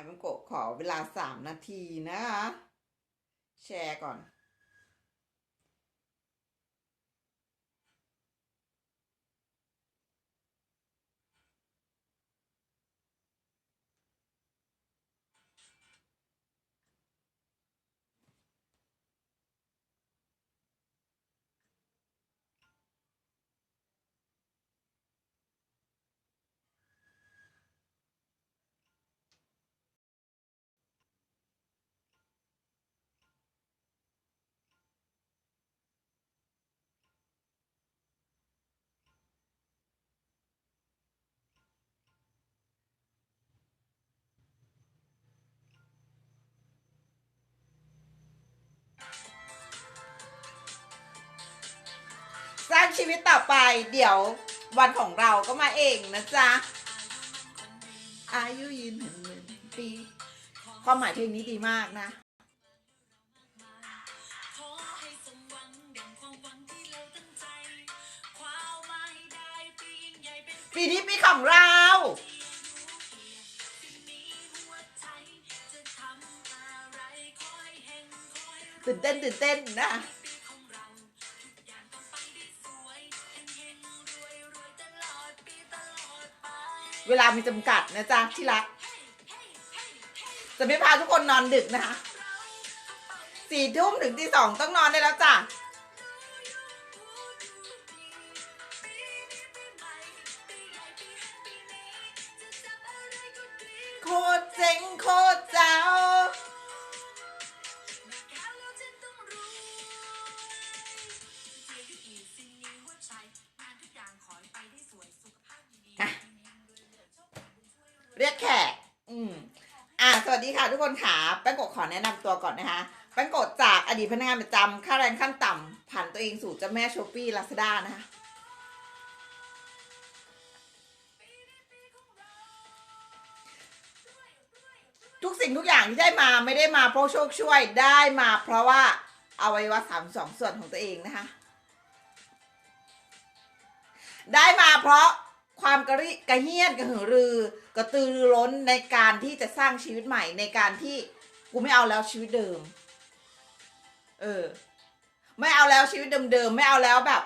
ะมังโกะขอเวลาสามนาทีนะคะ แชร์ก่อน ชีวิตต่อไป เดี๋ยววันของเราก็มาเองนะจ๊ะ อายุยืนหนึ่งหมื่นปีความหมายเพลงนี้ดีมากนะปีนี้ปีของเราสิ่งนี้หัวใจจะทำอะไรขอให้เตื่นเต้นตื่นเต้นนะ เวลามีจำกัดนะจ๊ะที่รัก จะไม่พาทุกคนนอนดึกนะคะสี่ทุ่มถึงตีสองต้องนอนได้แล้วจ้ะ เรียกแขก อืมอ่าสวัสดีค่ะทุกคนค่ะแป้งโกะขอแนะนำตัวก่อนนะคะแป้งโกะจากอดีตพนักงานประจำค่าแรงขั้นต่ำผ่านตัวเองสู่เจ้าแม่ช้อปปี้ลาซาด้านะคะทุกสิ่งทุกอย่างที่ได้มาไม่ได้มาเพราะโชคช่วยได้มาเพราะว่าอวัยวะสามสองส่วนของตัวเองนะคะ ได้มาเพราะ ความกระริกระเฮี้ยนกระหือรือ กระตือรือร้นในการที่จะสร้างชีวิตใหม่ในการที่กูไม่เอาแล้วชีวิตเดิม เออ ไม่เอาแล้วชีวิตเดิมๆไม่เอาแล้วแบบ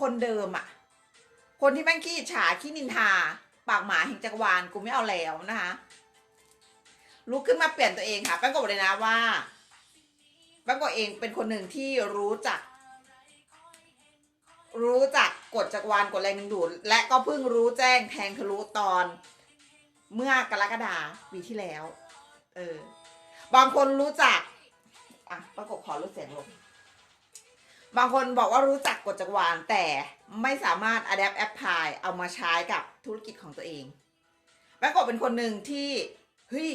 คนเดิมอะคนที่แม่งขี้ฉาขี้นินทา ปากหมาแห่งจักรวาลกูไม่เอาแล้วนะคะลุกขึ้นมาเปลี่ยนตัวเองค่ะแป้งก็บอกเลยนะว่าแป้งก็เองเป็นคนหนึ่งที่รู้จัก รู้จักกฎจักรวาลกฎแรงดึงดูด และก็เพิ่งรู้แจ้งแทงทะลุตอนเมื่อกรกฎาปีที่แล้ว เออ บางคนรู้จัก อะ ประกบขอลดเสียงลง บางคนบอกว่ารู้จักกฎจักรวาล แต่ไม่สามารถ adapt apply เอามาใช้กับธุรกิจของตัวเองแป้งกบเป็นคนหนึ่งที่เฮ้ย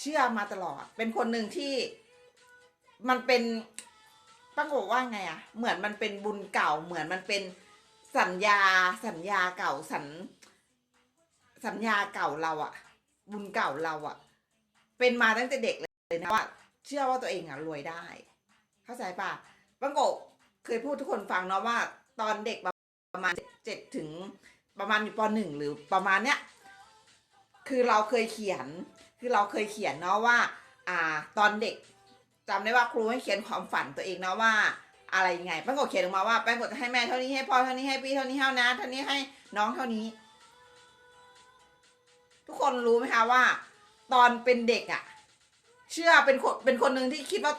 เชื่อมาตลอด เป็นคนหนึ่งที่มันเป็น ป้งบอกว่าไงอะเหมือนมันเป็นบุญเก่าเหมือนมันเป็นสัญญาสัญญาเก่าสัญสัญญาเก่าเราอะบุญเก่าเราอะเป็นมาตั้งแต่เด็กเลยนะว่า เชื่อว่าตัวเองอะรวยได้ เข้าใจปะป้งโกเคยพูดทุกคนฟังเนาะว่า ตอนเด็กประมาณเจ็ดถึงประมาณอยู่ปหนึ่งหรือประมาณเนี้ยคือเราเคยเขียน คือเราเคยเขียนเนาะว่า อ่า ตอนเด็ก จำได้ว่าครูให้เขียนความฝันตัวเองเนาะว่า อะไรยังไงแป้งกดเขียนออกมาว่าแป้งกดจะให้แม่เท่านี้ให้พ่อเท่านี้ให้พี่เท่านี้เท่านะเท่านี้ให้น้องเท่านี้ ทุกคนรู้ไหมคะว่า ตอนเป็นเด็กอะ่ะ เชื่อเป็นคนเป็นคนหนึ่งที่คิดว่า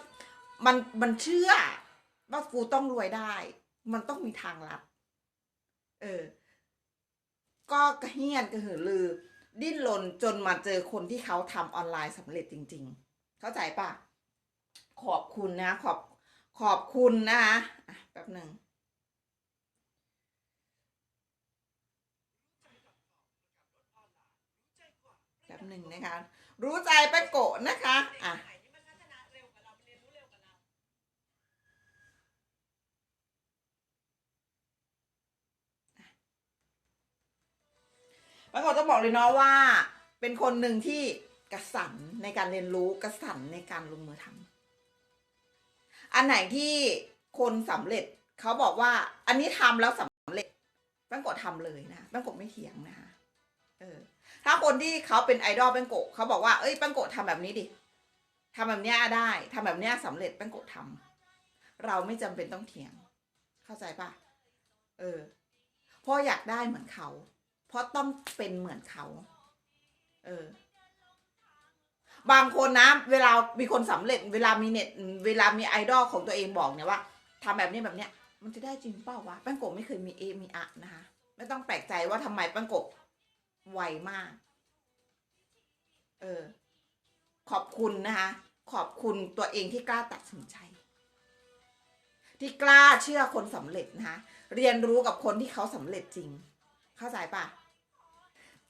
มันมันเชื่อ ว่ากูต้องรวยได้ มันต้องมีทางลัด เออ ก็กระเฮียนกระหือรือ ดิ้นรนจนมาเจอคนที่เขาทำออนไลน์สำเร็จจริง ๆ เข้าใจปะ ขอบคุณนะขอบขอบคุณนะคะแป๊บหนึ่งแป๊บหนึ่งนะคะ รู้ใจแป้งโกะนะคะอะปรากฏต้องบอกเลยเนาะว่า เป็นคนหนึ่งที่กระสันในการเรียนรู้กระสันในการลงมือทำ อันไหนที่คนสำเร็จเขาบอกว่า อันนี้ทำแล้วสำเร็จแป้งกดทำเลยนะแป้งกดไม่เถียงนะคะเออ ถ้าคนที่เขาเป็นไอดอลแป้งโกะเขาบอกว่าเอ้ยแป้งโกะทำแบบนี้ดิทำแบบเนี้ยได้ทำแบบเนี้ยสำเร็จแป้งโกะทำเราไม่จำเป็นต้องเถียง เข้าใจปะเออเพราะอยากได้เหมือนเขา เพราะต้องเป็นเหมือนเขา เออ บางคนนะ เวลามีคนสำเร็จ เวลามีเน็ต เวลามีไอดอลของตัวเองบอกเนี่ยว่าทำแบบนี้แบบเนี้ย มันจะได้จริงเปล่าวะแป้งโกะไม่เคยมีเอมีอะนะคะ ไม่ต้องแปลกใจว่าทำไมแป้งโกะไวมาก เออ ขอบคุณนะคะ ขอบคุณตัวเองที่กล้าตัดสินใจ ที่กล้าเชื่อคนสำเร็จนะคะ เรียนรู้กับคนที่เขาสำเร็จจริง เข้าใจปะ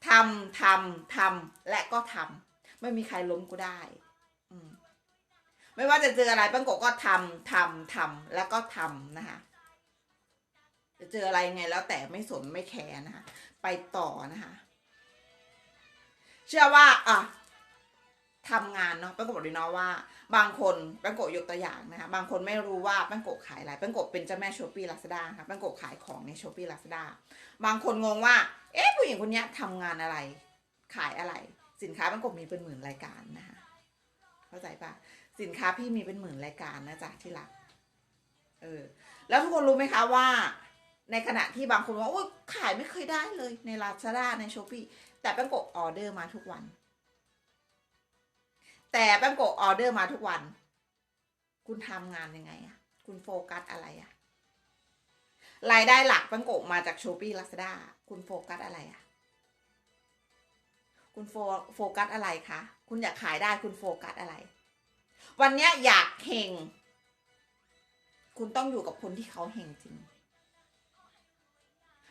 ทำทำทำและก็ทำ ไม่มีใครล้มกูได้ อืมไม่ว่าจะเจออะไรปังโกก็ทำทำทำแล้วก็ทำนะคะจะเจออะไรไงแล้วแต่ไม่สนไม่แคร์นะคะไปต่อนะคะเชื่อว่าอะทำงานเนาะป้งโกบอกเลยเนาะว่า บางคนป้งโกยกตัวอย่างนะคะบางคนไม่รู้ว่าป้งโกขายอะไรป้งโกเป็นเจ้าแม่ช้อปปี้ลาซาด้าค่ะป้งโกขายของในช้อปปี้ลาซาด้าบางคนงงว่า เอ๊ะผู้หญิงคนนี้ยทำงานอะไร ขายอะไร สินค้าแป้งโกะมีเป็นหมื่นรายการนะคะเข้าใจปะสินค้าพี่มีเป็นหมื่นรายการนะจ๊ะที่รักเออ แล้วทุกคนรู้ไหมคะว่า ในขณะที่บางคนว่าโอ้ยขายไม่เคยได้เลยในลาซาด้าในช้อปปี้แต่แป้งโกะออเดอร์มาทุกวัน แต่แป้งโกะออเดอร์มาทุกวัน คุณทำงานยังไงอะคุณโฟกัสอะไรอะรายได้หลักแป้งโกะมาจากช้อปปี้ลาซาด้าคุณโฟกัสอะไรอะ คุณโฟโฟกัสอะไรคะ คุณอยากขายได้คุณโฟกัสอะไร วันนี้อยากเฮงคุณต้องอยู่กับคนที่เขาเฮงจริง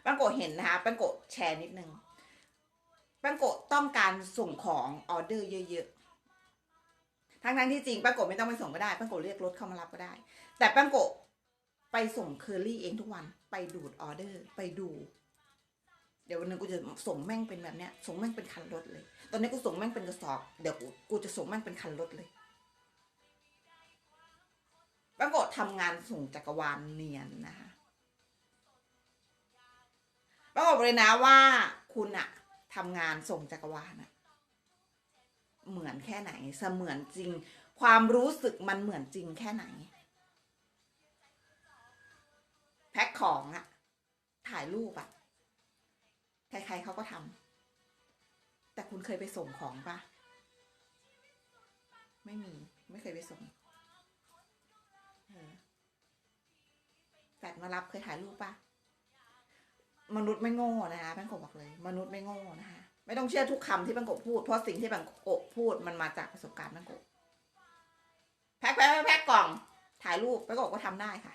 ปังโกเห็นนะคะปังโกแชร์นิดนึงปังโกต้องการส่งของออเดอร์เยอะๆ ทั้งๆที่จริงปังโกไม่ต้องไปส่งก็ได้ปังโกเรียกรถเข้ามารับก็ได้ แต่ปังโกไปส่งเคอรี่เองทุกวัน ไปดูดออเดอร์ ไปดู เดี๋ยววันหนึงกูจะส่งแม่งเป็นแบบเนี้ย ส่งแม่งเป็นคันรถเลย ตอนนี้กูส่งแม่งเป็นกระสอบ เดี๋ยวกูกูจะส่งแม่งเป็นคันรถเลยปังโกะทำงานส่งจักรวาลเนียนนะคะต้องบอกเลยนะว่าคุณอะทำงานส่งจักรวาลอะเหมือนแค่ไหน เสมือนจริง ความรู้สึกมันเหมือนจริงแค่ไหน แพ็คของอะถ่ายรูปอะ ใครๆเขาก็ทำแต่คุณเคยไปส่งของปะไม่มีไม่เคยไปส่งเออแฟดมารับเคยถ่ายรูปปะมนุษย์ไม่โง่นะคะแป้งโกะบอกเลย มนุษย์ไม่โง่นะคะไม่ต้องเชื่อทุกคำที่แป้งโกะพูดเพราะสิ่งที่แป้งโกะพูดมันมาจากประสบการณ์แป้งโกะแพ็คแพ็คแพ็คแพ็คกล่อง ถ่ายรูปแป้งโกะก็ทำได้ค่ะ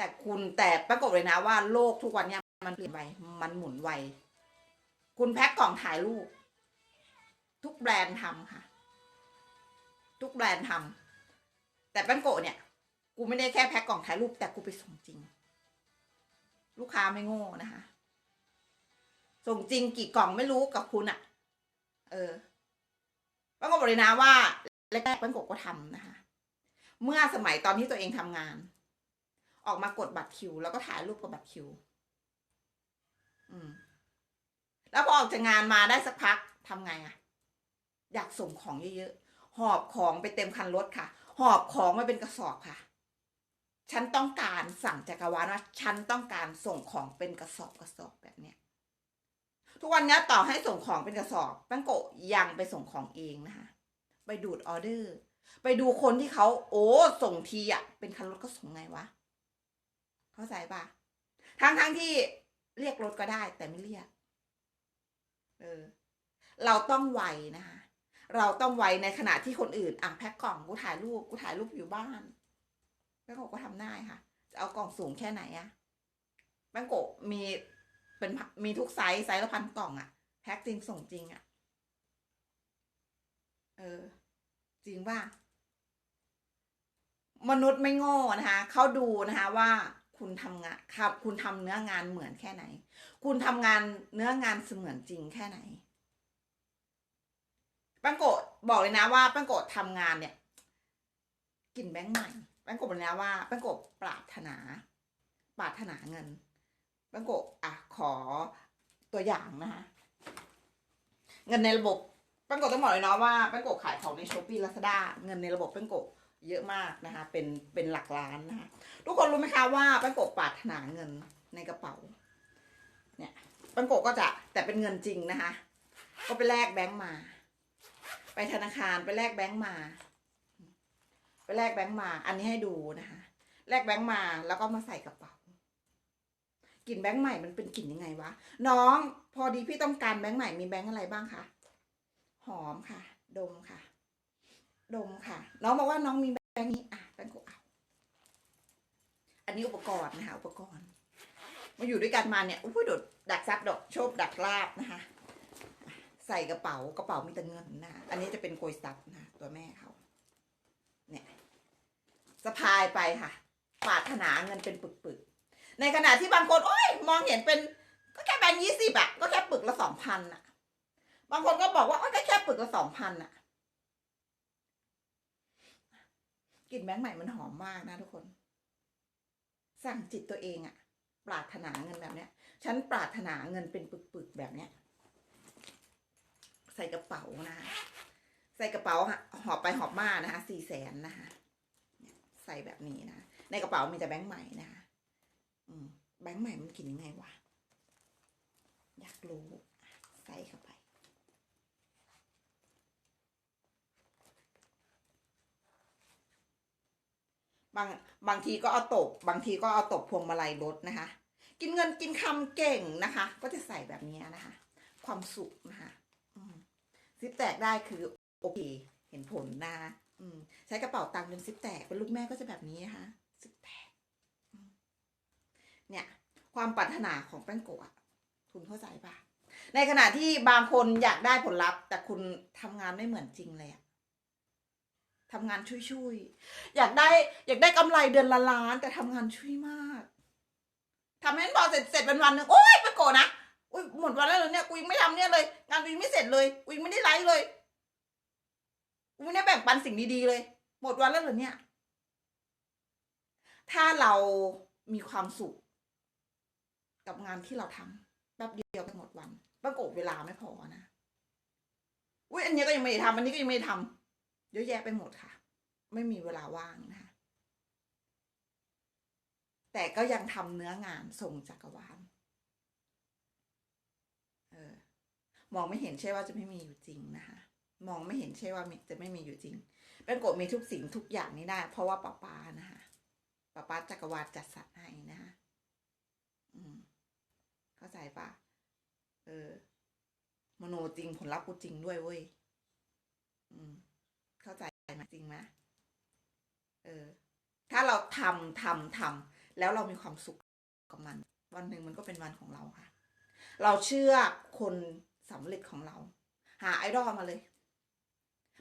แต่คุณแต่ป้งโกะเลยนะว่าโลกทุกวันเนี้ยมันเปลี่ยนไปมันหมุนไว คุณแพ็คกล่องถ่ายรูป ทุกแบรนด์ทำค่ะ ทุกแบรนด์ทำแต่ป้งโกะเนี่ย กูไม่ได้แค่แพ็คกล่องถ่ายรูป แต่กูไปส่งจริง ลูกค้าไม่โง่นะคะ ส่งจริงกี่กล่องไม่รู้กับคุณอะ่ะ เออป้าก็บอกเลยนะว่าแรกๆป้ากก็ทำนะคะ เมื่อสมัยตอนที่ตัวเองทำงาน ออกมากดบัตรคิว แล้วก็ถ่ายรูปกับบัตรคิว อืม แล้วพอออกจากงานมาได้สักพักทำไงอะ่ะอยากส่งของเยอะๆ หอบของไปเต็มคันรถค่ะ หอบของมาเป็นกระสอบค่ะ ฉันต้องการสั่งจักรวาลว่าฉันต้องการส่งของเป็นกระสอบกระสอบแบบเนี้ย ทุกวันนี้ต่อให้ส่งของเป็นกระสอบแป้งโกยังไปส่งของเองนะคะ ไปดูดออเดอร์ ไปดูคนที่เขาโอ้ส่งทีอะเป็นคันรถก็ส่งไงวะ เข้าใจปะทั้งทั้งที่เรียกรถก็ได้ แต่ไม่เรียก เออ เราต้องไวนะคะเราต้องไวในขณะที่คนอื่น อะแพ็คกล่องกูถ่ายรูปกูถ่ายรูปอยู่บ้านแป้งโกก็ทำได้ค่ะ จะเอากล่องสูงแค่ไหนอะแป้งโกมีเป็นพันมีทุกไซส์ไซส์ละพันกล่องอะแพ็คจริงส่งจริงอะเออ จริงว่ามนุษย์ไม่โง่นะคะเขาดูนะคะว่า คุณทำงานครับคุณทำเนื้องานเหมือนแค่ไหน คุณทำงานเนื้องานเสมือนจริงแค่ไหนปังโกะบอกเลยนะว่าปังโกะทำงานเนี่ยกลิ่นแบงค์ใหม่ปังโกะบอกเลยนะว่าปังโกะปรารถนา ปรารถนาเงินปังโกะอะขอตัวอย่างนะคะเงินในระบบปังโกะต้องบอกเลยเนาะว่าปังโกะขายของในช้อปปี้ลาซาด้าเงินในระบบปังโกะ เยอะมากนะคะ เป็นเป็นหลักล้านนะคะทุกคนรู้ไหมคะว่าปังโกะปรารถนาเงินในกระเป๋า เนี่ยปังโกะก็จะแต่เป็นเงินจริงนะคะ ก็ไปแลกแบงก์มา ไปธนาคารไปแลกแบงก์มา ไปแลกแบงก์มา อันนี้ให้ดูนะคะแลกแบงก์มาแล้วก็มาใส่กระเป๋ากลิ่นแบงก์ใหม่มันเป็นกลิ่นยังไงวะน้องพอดีพี่ต้องการแบงก์ใหม่มีแบงก์อะไรบ้างคะหอมค่ะ ดมค่ะ ดมค่ะ น้องบอกว่าน้องมีแบงก์นี้อะแบงก์กูเอาอันนี้อุปกรณ์นะคะ อุปกรณ์ มาอยู่ด้วยกันมาเนี่ยอุ้ยโดดดักซับดอกโชบดักลาบนะคะ ใส่กระเป๋ากระเป๋ามีแต่เงินนะอันนี้จะเป็นโกยซับนะตัวแม่เขาเนี่ยสะพายไปค่ะปาถนาเงินเป็นปึกๆในขณะที่บางคนโอ้ยมองเห็นเป็น ก็แค่แบงค์ยี่สิบอะก็แค่ปึกละสองพันอะบางคนก็บอกว่าโอ้ยก็แค่ปึกละสองพันอะ กลิ่นแบงค์ใหม่มันหอมมากนะทุกคน สั่งจิตตัวเองอะปรารถนาเงินแบบเนี้ย ฉันปรารถนาเงินเป็นปึกๆแบบเนี้ย ใส่กระเป๋านะคะใส่กระเป๋าหอบไปหอบมานะคะสี่แสนนะคะใส่แบบนี้นะ ในกระเป๋ามีแต่แบงค์ใหม่นะคะแบงค์ใหม่มันกินยังไงวะ อยากรู้อะใส่เข้าไป บางบางทีก็เอาตบบางทีก็เอาตบพวงมาลัยรถนะคะ กินเงินกินคำเก่งนะคะ ก็จะใส่แบบนี้นะคะ ความสุขนะคะซิปแตกได้คือโอเค เห็นผลนะคะอืมใช้กระเป๋าตังค์จนซิปแตกเป็นลูกแม่ก็จะแบบนี้นะคะซิปแตกเนี่ย ความปรารถนาของแป้งโกะคุณเข้าใจปะในขณะที่บางคนอยากได้ผลลัพธ์ แต่คุณทำงานไม่เหมือนจริงเลยอะ ทำงานช่วยๆอยากได้ อยากได้กำไรเดือนละล้าน แต่ทำงานช่วยมากทำให้พอเสร็จเสร็จเป็นวันหนึ่งโอ๊ยแป้งโกนะอุ้ยหมดวันแล้วเหรอเนี่ยกูยังไม่ทำเนี่ยเลย งานกูยังไม่เสร็จเลยกูยังไม่ได้ไลฟ์เลยกูไม่ได้แบ่งปันสิ่งดีๆเลย หมดวันแล้วเหรอเนี่ย ถ้าเรามีความสุข กับงานที่เราทำแป๊บเดียวไปหมดวันปรากฏเวลาไม่พอนะอุ้ยอันนี้ก็ยังไม่ได้ทำอันนี้ก็ยังไม่ได้ทำ เยอะแยะไปหมดค่ะ ไม่มีเวลาว่างนะคะแต่ก็ยังทำเนื้องานส่งจักรวาลเออมองไม่เห็นใช่ว่าจะไม่มีอยู่จริงนะคะมองไม่เห็นใช่ว่าจะไม่มีอยู่จริง เป็นโกะมีทุกสิ่งทุกอย่างนี้ได้ เพราะว่าป้าป้านะคะป้าป้าจักรวาลจัดสรรให้นะคะอืม เข้าใจปะเออ มโนจริงผลลัพธ์กูจริงด้วยเว้ย อืม เข้าใจไหมจริงไหมเออ ถ้าเราทำทำทำแล้วเรามีความสุขกับมัน วันหนึ่งมันก็เป็นวันของเราค่ะ เราเชื่อคนสำเร็จของเรา หาไอดอลมาเลย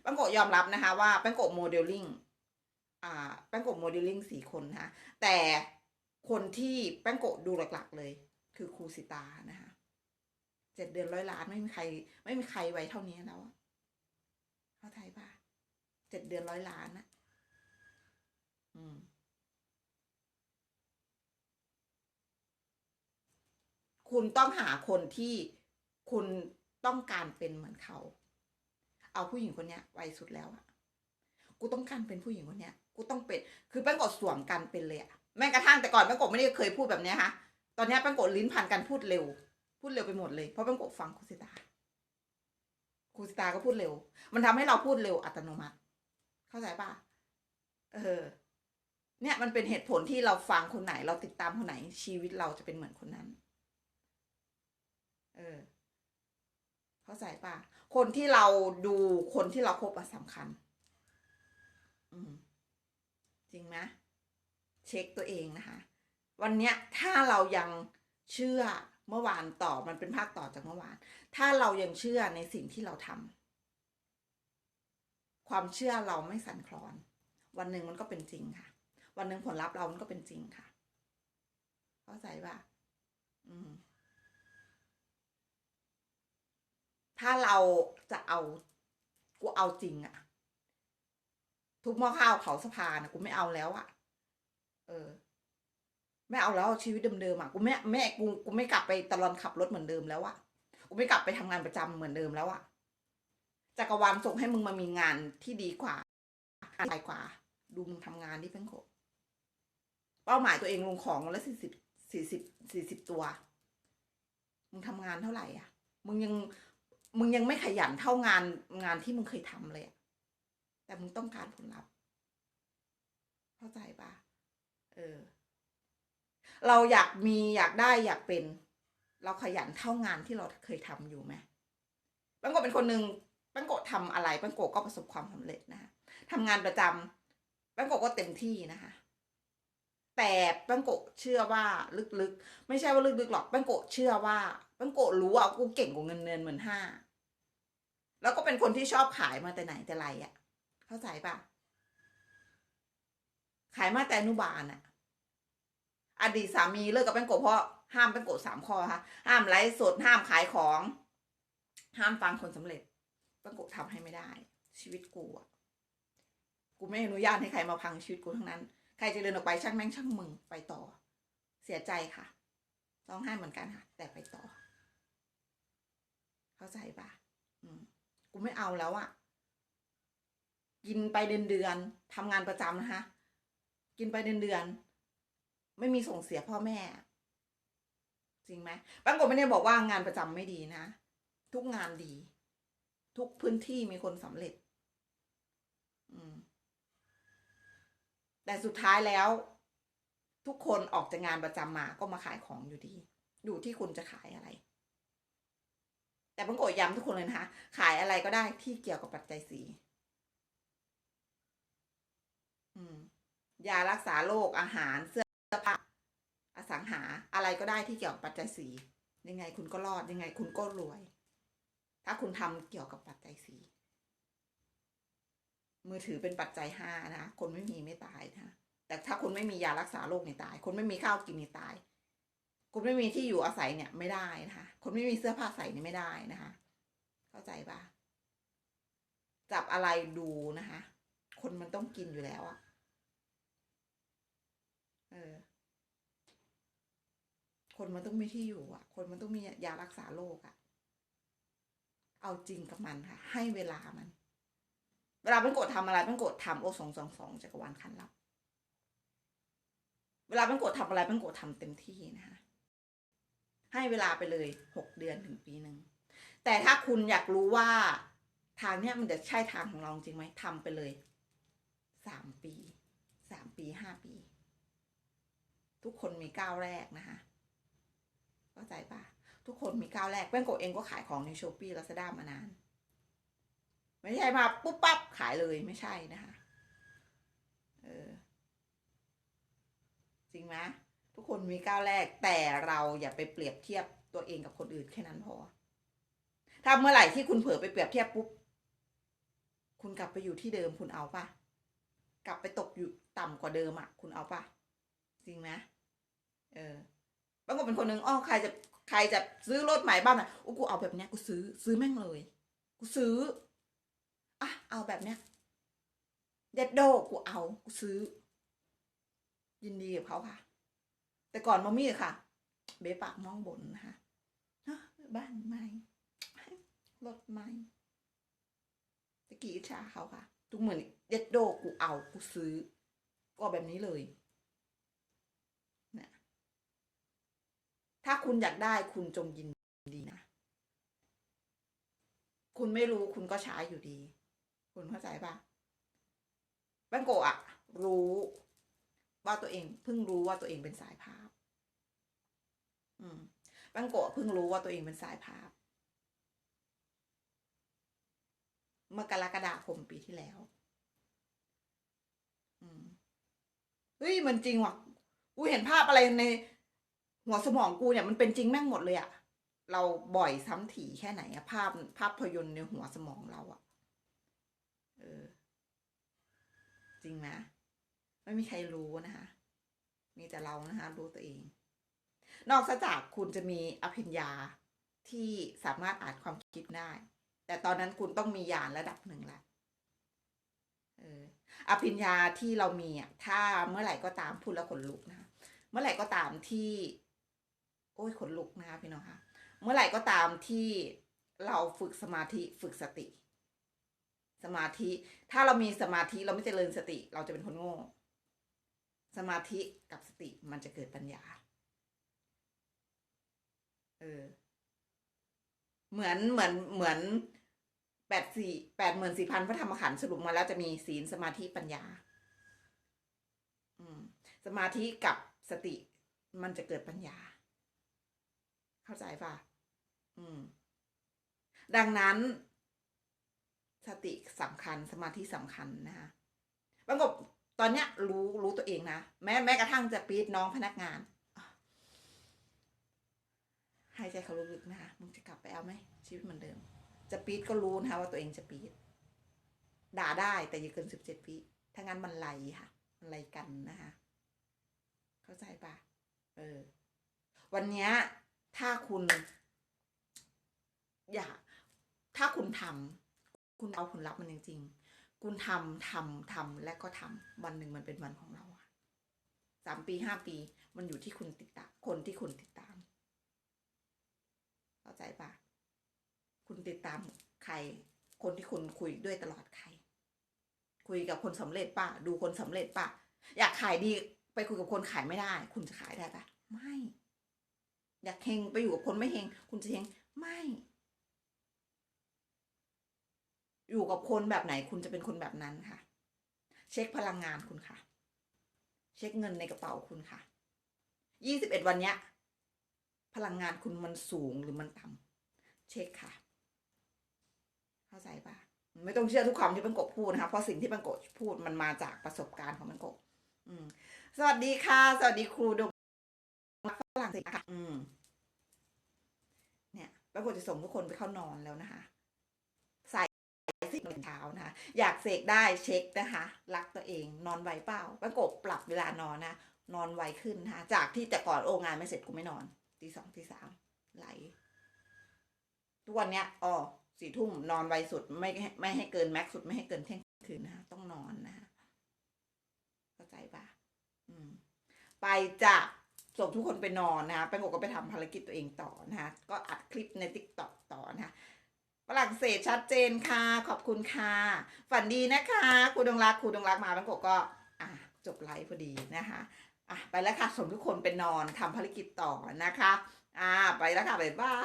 แป้งโกะยอมรับนะคะ ว่าแป้งโกะโมเดลลิ่งอ่าแป้งโกะโมเดลลิ่งสี่คนนะคะแต่คนที่แป้งโกะดูหลักๆ เลย คือครูสิตานะคะเจ็ดเดือนร้อยล้านไม่มีใคร ไม่มีใครไว้เท่านี้แล้วเข้าใจปะ เจ็ดเดือนร้อยล้านอะอืม คุณต้องหาคนที่คุณต้องการเป็นเหมือนเขา เอาผู้หญิงคนเนี้ยไวสุดแล้วอะกูต้องการเป็นผู้หญิงคนเนี้ย กูต้องเป็น คือแป้งกดสวมกันเป็นเลยอะแม้กระทั่งแต่ก่อนแป้งกดไม่ได้เคยพูดแบบเนี้ยค่ะ ตอนนี้แป้งกดลิ้นพันกันพูดเร็ว พูดเร็วไปหมดเลย เพราะแป้งกดฟังครูสิตาครูสิตาก็พูดเร็ว มันทำให้เราพูดเร็วอัตโนมัติ เข้าใจปะเออ เนี่ยมันเป็นเหตุผลที่เราฟังคนไหน เราติดตามคนไหน ชีวิตเราจะเป็นเหมือนคนนั้น เออ เข้าใจปะคนที่เราดูคนที่เราคบอะสำคัญ อืม จริงไหมเช็คตัวเองนะคะ วันเนี้ยถ้าเรายังเชื่อเมื่อวานต่อมันเป็นภาคต่อจากเมื่อวาน ถ้าเรายังเชื่อในสิ่งที่เราทำ ความเชื่อเราไม่สั่นคลอน วันหนึ่งมันก็เป็นจริงค่ะ วันหนึ่งผลลัพธ์เรามันก็เป็นจริงค่ะ เข้าใจปะอืม ถ้าเราจะเอา กูเอาจริงอะทุบหม้อข้าวเผาสะพานะกูไม่เอาแล้วอะเออไม่เอาแล้วชีวิตเดิมๆอะกูไม่แม่กูกูไม่กลับไปตลอนขับรถเหมือนเดิมแล้วอะกูไม่กลับไปทำงานประจำเหมือนเดิมแล้วอะ จักรวาลส่งให้มึงมามีงานที่ดีกว่าอะไรกว่า ดูมึงทำงานที่เพ่งโกเป้าหมายตัวเองลงของวันละสี่สิบสี่สิบสี่สิบตัว มึงทำงานเท่าไหร่อะ มึงยังมึงยังไม่ขยันเท่างานงานที่มึงเคยทำเลยอะแต่มึงต้องการผลลัพธ์ เข้าใจปะเออ เราอยากมีอยากได้อยากเป็น เราขยันเท่างานที่เราเคยทำอยู่ไหมปังโกะเป็นคนหนึ่ง ปังโกะทำอะไรปังโกะก็ประสบความสำเร็จนะคะทำงานประจำปังโกะก็เต็มที่นะคะ แต่ปังโกะเชื่อว่าลึกๆ ไม่ใช่ว่าลึกๆหรอกปังโกะเชื่อว่าปังโกะรู้ว่ากูเก่งกว่าเงินเดือนหมื่นห้าแล้วก็เป็นคนที่ชอบขายมาแต่ไหนแต่ไรอะ่ะ เข้าใจปะขายมาแต่อนุบาลอะอดีตสามีเลิกกับปังโกะเพราะห้ามปังโกะสามข้อค่ะห้ามไลฟ์สดห้ามขายของ ห้ามฟังคนสำเร็จ ปังโกะทำให้ไม่ได้ ชีวิตกูอะกูไม่อนุญาตให้ใครมาพังชีวิตกูทั้งนั้น ใครจะเดินออกไปช่างแม่งช่างมึงไปต่อ เสียใจค่ะร้องไห้เหมือนกันค่ะ แต่ไปต่อ เข้าใจปะอืมกูไม่เอาแล้วอะกินไปเดือนเดือนทำงานประจำนะคะกินไปเดือนเดือน ไม่มีส่งเสียพ่อแม่ จริงไหมบางคนไม่ได้บอกว่างานประจำไม่ดีนะ ทุกงานดี ทุกพื้นที่มีคนสำเร็จ อืม แต่สุดท้ายแล้ว ทุกคนออกจากงานประจำมาก็มาขายของอยู่ดี อยู่ที่คุณจะขายอะไร แต่บังโกะย้ำทุกคนเลยนะคะ ขายอะไรก็ได้ที่เกี่ยวกับปัจจัยสียารักษาโรคอาหารเสื้อผ้าอสังหาอะไรก็ได้ที่เกี่ยวกับปัจจัยสียังไงคุณก็รอดยังไงคุณก็รวย ถ้าคุณทำเกี่ยวกับปัจจัยสี่มือถือเป็นปัจจัยห้านะ คนไม่มีไม่ตายนะ แต่ถ้าคุณไม่มียารักษาโรคเนี่ยตาย คนไม่มีข้าวกินเนี่ยตายคุณไม่มีที่อยู่อาศัยเนี่ยไม่ได้นะคะ คนไม่มีเสื้อผ้าใส่เนี่ยไม่ได้นะคะ เข้าใจปะจับอะไรดูนะคะ คนมันต้องกินอยู่แล้วอะเออ คนมันต้องมีที่อยู่อะคนมันต้องมียารักษาโรคอะ เอาจริงกับมันค่ะ ให้เวลามัน เวลาเป็นกดทำอะไรเป็นกดทำโอสองสองสองจักรวาลคันลับ เวลาเป็นกดทำอะไรเป็นกดทำเต็มที่นะคะ ให้เวลาไปเลยหกเดือนถึงปีหนึ่ง แต่ถ้าคุณอยากรู้ว่าทางเนี้ยมันจะใช่ทางของเราจริงไหมทำไปเลยสามปีสามปีห้าปี ทุกคนมีก้าวแรกนะคะเข้าใจปะ ทุกคนมีก้าวแรกแป้งโกเองก็ขายของในช้อปปี้ลาซาด้ามานาน ไม่ใช่มาปุ๊บปั๊บขายเลยไม่ใช่นะคะเออจริงไหมทุกคนมีก้าวแรกแต่เราอย่าไปเปรียบเทียบตัวเองกับคนอื่นแค่นั้นพอ ถ้าเมื่อไหร่ที่คุณเผลอไปเปรียบเทียบปุ๊บ คุณกลับไปอยู่ที่เดิมคุณเอาปะกลับไปตกอยู่ต่ำกว่าเดิมอะ คุณเอาปะจริงไหมเออบางคนเป็นคนหนึ่งอ้อใครจะ ใครจะซื้อรถใหม่บ้างอะอู้กูเอาแบบเนี้ยกูซื้อซื้อแม่งเลย กูซื้ออะเอาแบบเนี้ยเด็ดโดกูเอากูซื้อ ยินดีกับเขาค่ะ แต่ก่อนมามี่ค่ะ เบ๊ปากมองบนนะคะบ้านใหม่รถใหม่ตะกี้อิจฉาเขาค่ะทุกเหมือนเด็ดโดกูเอากูซื้อก็แบบนี้เลย ถ้าคุณอยากได้คุณจงยินดีนะ คุณไม่รู้คุณก็ใช้อยู่ดี คุณเข้าใจปะแบงโกะอะรู้ว่าตัวเองเพิ่งรู้ว่าตัวเองเป็นสายภาพ อืมแบงโกะเพิ่งรู้ว่าตัวเองเป็นสายภาพ เมื่อกรกฎาคมปีที่แล้ว อืมเฮ้ยมันจริงว่ะ กูเห็นภาพอะไรใน หัวสมองกูเนี่ยมันเป็นจริงแม่งหมดเลยอะเราบ่อยซ้ำถี่แค่ไหนอะภาพภาพพยนตร์ในหัวสมองเราอะเออ จริงไหมไม่มีใครรู้นะคะ มีแต่เรานะคะ รู้ตัวเอง นอกจากคุณจะมีอภิญญาที่สามารถอ่านความคิดได้ แต่ตอนนั้นคุณต้องมีญาณระดับหนึ่งละเอออภิญญาที่เรามีอะถ้าเมื่อไหร่ก็ตามพูดแล้วขนลุกนะ เมื่อไหร่ก็ตามที่ โอ้ยขนลุกนะคะพี่น้องคะเมื่อไหร่ก็ตามที่เราฝึกสมาธิฝึกสติ สมาธิ ถ้าเรามีสมาธิเราไม่เจริญสติ เราจะเป็นคนโง่ สมาธิกับสติมันจะเกิดปัญญา เออ เหมือนเหมือนเหมือนแปดสี่แปดหมื่นสี่พันพระธรรมขันธ์สรุปมาแล้วจะมีศีลสมาธิปัญญา อืม สมาธิกับสติมันจะเกิดปัญญา เข้าใจป่ะ อืม ดังนั้น สติสำคัญสมาธิสำคัญนะคะบางกบตอนเนี้ยรู้รู้ตัวเองนะแม้แม้กระทั่งจะปีดน้องพนักงานหายใจเขาลึกๆนะคะมึงจะกลับไปเอาไหมชีวิตเหมือนเดิม จะปีดก็รู้นะคะว่าตัวเองจะปีดด่าได้แต่อย่าเกินสิบเจ็ดปีถ้างั้นมันไหลค่ะ มันไหลกันนะคะ เข้าใจปะเออ วันเนี้ย ถ้าคุณ อยากถ้าคุณทำคุณเอาผลลัพธ์มันจริง ๆ คุณทำทำทำและก็ทำวันหนึ่งมันเป็นวันของเราสามปีห้าปี มันอยู่ที่คุณติดตาม คนที่คุณติดตาม เข้าใจปะคุณติดตามใคร คนที่คุณคุยด้วยตลอดใคร คุยกับคนสำเร็จปะดูคนสำเร็จปะอยากขายดีไปคุยกับคนขายไม่ได้ คุณจะขายได้ปะไม่ อยากเฮงไปอยู่กับคนไม่เฮงคุณจะเฮงไม่ อยู่กับคนแบบไหนคุณจะเป็นคนแบบนั้นค่ะ เช็คพลังงานคุณค่ะ เช็คเงินในกระเป๋าคุณค่ะยี่สิบเอ็ดวันเนี้ย พลังงานคุณมันสูงหรือมันต่ำเช็คค่ะ เข้าใจปะไม่ต้องเชื่อทุกคำที่ปังกบพูดนะคะเพราะสิ่งที่ปังกบพูดมันมาจากประสบการณ์ของปังกบอืมสวัสดีค่ะ สวัสดีครูดงฝรั่งเศสค่ะ อืม เนี่ยปังกบจะส่งทุกคนไปเข้านอนแล้วนะคะใส่สิบโมงเช้านะคะอยากเสกได้เช็คนะคะ รักตัวเองนอนไวเปล่าปังกบปรับเวลานอนนะนอนไวขึ้นนะคะจากที่แต่ก่อนโองานไม่เสร็จกูไม่นอนตีสองตีสามไหล ทุกวันเนี้ยอ๋อสี่ทุ่มนอนไวสุดไม่ไม่ให้เกินแม็กซ์สุดไม่ให้เกินเที่ยงคืนนะคะต้องนอนนะคะเข้าใจปะอืม ไปจะ ส่งทุกคนไปนอนนะคะแป้งโกก็ไปทำภารกิจตัวเองต่อนะคะก็อัดคลิปในติ๊กต็อกต่อนะคะฝรั่งเศสชัดเจนค่ะ ขอบคุณค่ะ ฝันดีนะคะครูดงรักครูดงรักมาแป้งโกก็อะจบไลฟ์พอดีนะคะอะไปแล้วค่ะส่งทุกคนไปนอนทำภารกิจต่อนะคะอ่าไปแล้วค่ะบ๊ายบา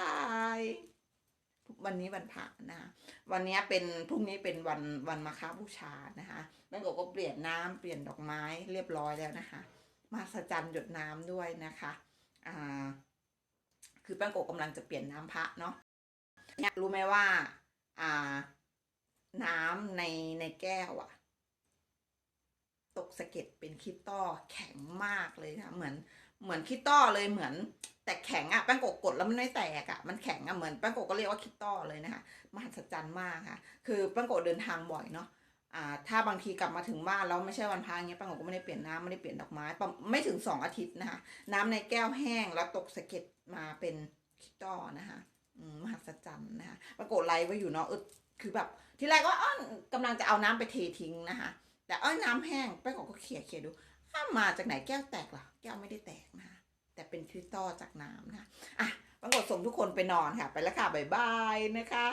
ยวันนี้วันพระนะคะวันนี้เป็นพรุ่งนี้เป็นวันวันมาฆบูชานะคะแม่กบก็เปลี่ยนน้ำเปลี่ยนดอกไม้เรียบร้อยแล้วนะคะ มาสจันหยดน้ำด้วยนะคะอ่าคือแป้งโกะกำลังจะเปลี่ยนน้ำพระเนาะเนี่ยรู้ไหมว่าอ่า น้ำในในแก้วอะตกสะเก็ดเป็นคริสตัลแข็งมากเลยนะเหมือนเหมือนคริสตัลเลยเหมือนแต่แข็งอะแป้งโกะกดแล้วมันไม่แตกอะมันแข็งอะเหมือนแป้งโกะก็เรียกว่าคริสตัลเลยนะคะมหัศจรรย์มากค่ะ คือแป้งโกะเดินทางบ่อยเนาะ อ่าถ้าบางทีกลับมาถึงบ้านแล้วไม่ใช่วันพักเงี้ยปังก็ไม่ได้เปลี่ยนน้ำไม่ได้เปลี่ยนดอกไม้ไม่ถึงสองอาทิตย์นะคะน้ำในแก้วแห้งแล้วตกสะเก็ดมาเป็นคริสตัลนะคะอืมมหัศจรรย์นะคะปรากฏไลไว้อยู่เนาะเออคือแบบทีแรกว่าอ้อนกำลังจะเอาน้ำไปเททิ้งนะคะ แต่อ้อน้ำแห้งป้งก็เขี่ยเขี่ยดูอ้ามาจากไหนแก้วแตกเหรอแก้วไม่ได้แตกนะคะแต่เป็นคริสตัลจากน้ำนะคะอะปรากฏส่งทุกคนไปนอนค่ะ ไปแล้วค่ะบ๊ายบายนะคะ